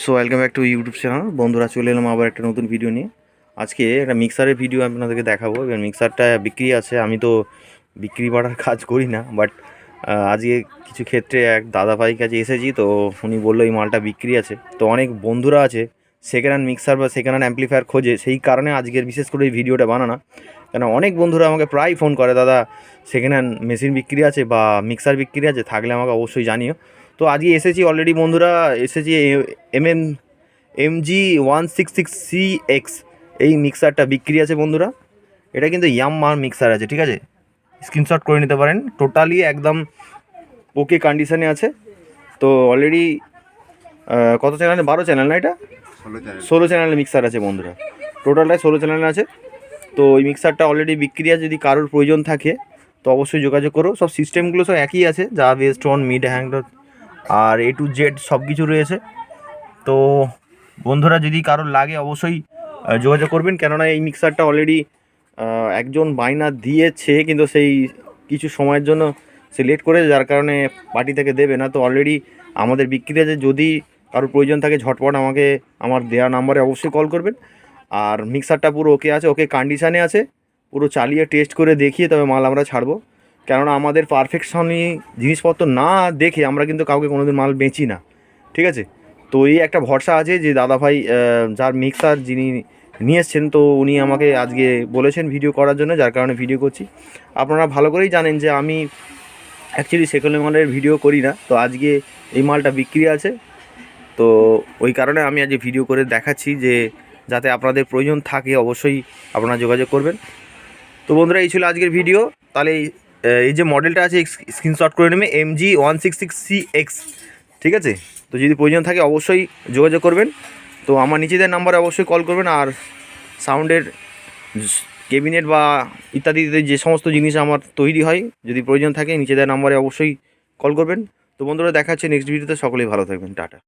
So welcome back to YouTube channel বন্ধুরা, চলে এলাম আবার একটা নতুন ভিডিও নিয়ে। আজকে একটা মিক্সারের ভিডিও আপনাদেরকে দেখাবো। এবার মিক্সারটা বিক্রি আছে। আমি তো বিক্রি বাড়ার কাজ করি না বাট আজকে কিছু ক্ষেত্রে এক দাদা ভাই কাছে এসেছি, তো উনি বলল, এই মালটা বিক্রি আছে। তো অনেক বন্ধুরা আছে সেকেন্ড হ্যান্ড মিক্সার বা সেকেন্ড হ্যান্ড অ্যাম্পলিফায়ার খোঁজে। সেই কারণে আজকের বিশেষ করে এই ভিডিওটা বানানো। কেন অনেক বন্ধুরা আমাকে প্রায় ফোন করে, দাদা সেকেন্ড হ্যান্ড মেশিন বিক্রি আছে বা মিক্সার বিক্রি আছে, থাকলে আমাকে অবশ্যই জানিও। তো আজকে এসেছি অলরেডি বন্ধুরা এসেছি M M M G one six six C X এই মিক্সারটা বিক্রি আছে বন্ধুরা। এটা কিন্তু ইয়াম্মার মিক্সার আছে ঠিক আছে? স্ক্রিনশট করে নিতে পারেন। টোটালি একদম ওকে কন্ডিশনে আছে। তো অলরেডি কত চ্যানেল বারো চ্যানেল না এটা? ষোলো চ্যানেল চ্যানেলের মিক্সার আছে বন্ধুরা। টোটালটাই ষোলো চ্যানেল আছে। তো ওই মিক্সারটা অলরেডি বিক্রি আছে। যদি কারোর প্রয়োজন থাকে তো অবশ্যই যোগাযোগ করো। সব সিস্টেমগুলো সব একই আছে। যা বেস্ট অন মিড হ্যাং আর এ টু জেড সব কিছু রয়েছে। তো বন্ধুরা, যদি কারোর লাগে অবশ্যই যোগাযোগ করবেন। কেননা এই মিক্সারটা অলরেডি একজন বায়না দিয়েছে, কিন্তু সেই কিছু সময়ের জন্য সে লেট করে যার কারণে পার্টি থেকে দেবে না। তো অলরেডি আমাদের বিক্রি যদি কারোর প্রয়োজন থাকে, ঝটপট আমাকে, আমার দেওয়া নাম্বারে অবশ্যই কল করবেন। আর মিক্সারটা পুরো ওকে আছে ওকে কন্ডিশানে আছে। পুরো চালিয়ে টেস্ট করে দেখিয়ে তবে মাল আমরা ছাড়বো। কেননা আমাদের পারফেকশনই জিনিসপত্র না দেখে আমরা কিন্তু কাউকে কোনোদিন মাল বেচি না। ঠিক আছে? তো এই একটা ভরসা আছে যে দাদাভাই আহ, যার মিক্সার যিনি নিয়ে এসছেন তো উনি আমাকে আজকে বলেছেন ভিডিও করার জন্য যার কারণে ভিডিও করছি। আপনারা ভালো করেই জানেন যে আমি অ্যাকচুয়ালি সেকেন্ড মালের ভিডিও করি না। তো আজকে এই মালটা বিক্রি আছে। তো ওই কারণে আমি আজকে ভিডিও করে দেখাচ্ছি যে যাতে আপনাদের প্রয়োজন থাকে অবশ্যই আপনারা যোগাযোগ করবেন। তো বন্ধুরা এই ছিল আজকের ভিডিও তাহলে এই- যে মডেলটা আছে স্ক্রিনশট করে নেবে M G one six six C X ঠিক আছে? তো যদি প্রয়োজন থাকে অবশ্যই যোগাযোগ করবেন। তো আমার নিচেদের নাম্বারে অবশ্যই কল করবেন আর সাউন্ডের কেবিনেট বা ইত্যাদি যে সমস্ত জিনিস আমার তৈরি হয়, যদি প্রয়োজন থাকে নিচেদের নাম্বারে অবশ্যই কল করবেন। তো বন্ধুরা, দেখা হচ্ছে নেক্সট ভিডিওতে সকলেই ভালো থাকবেন। টাটা।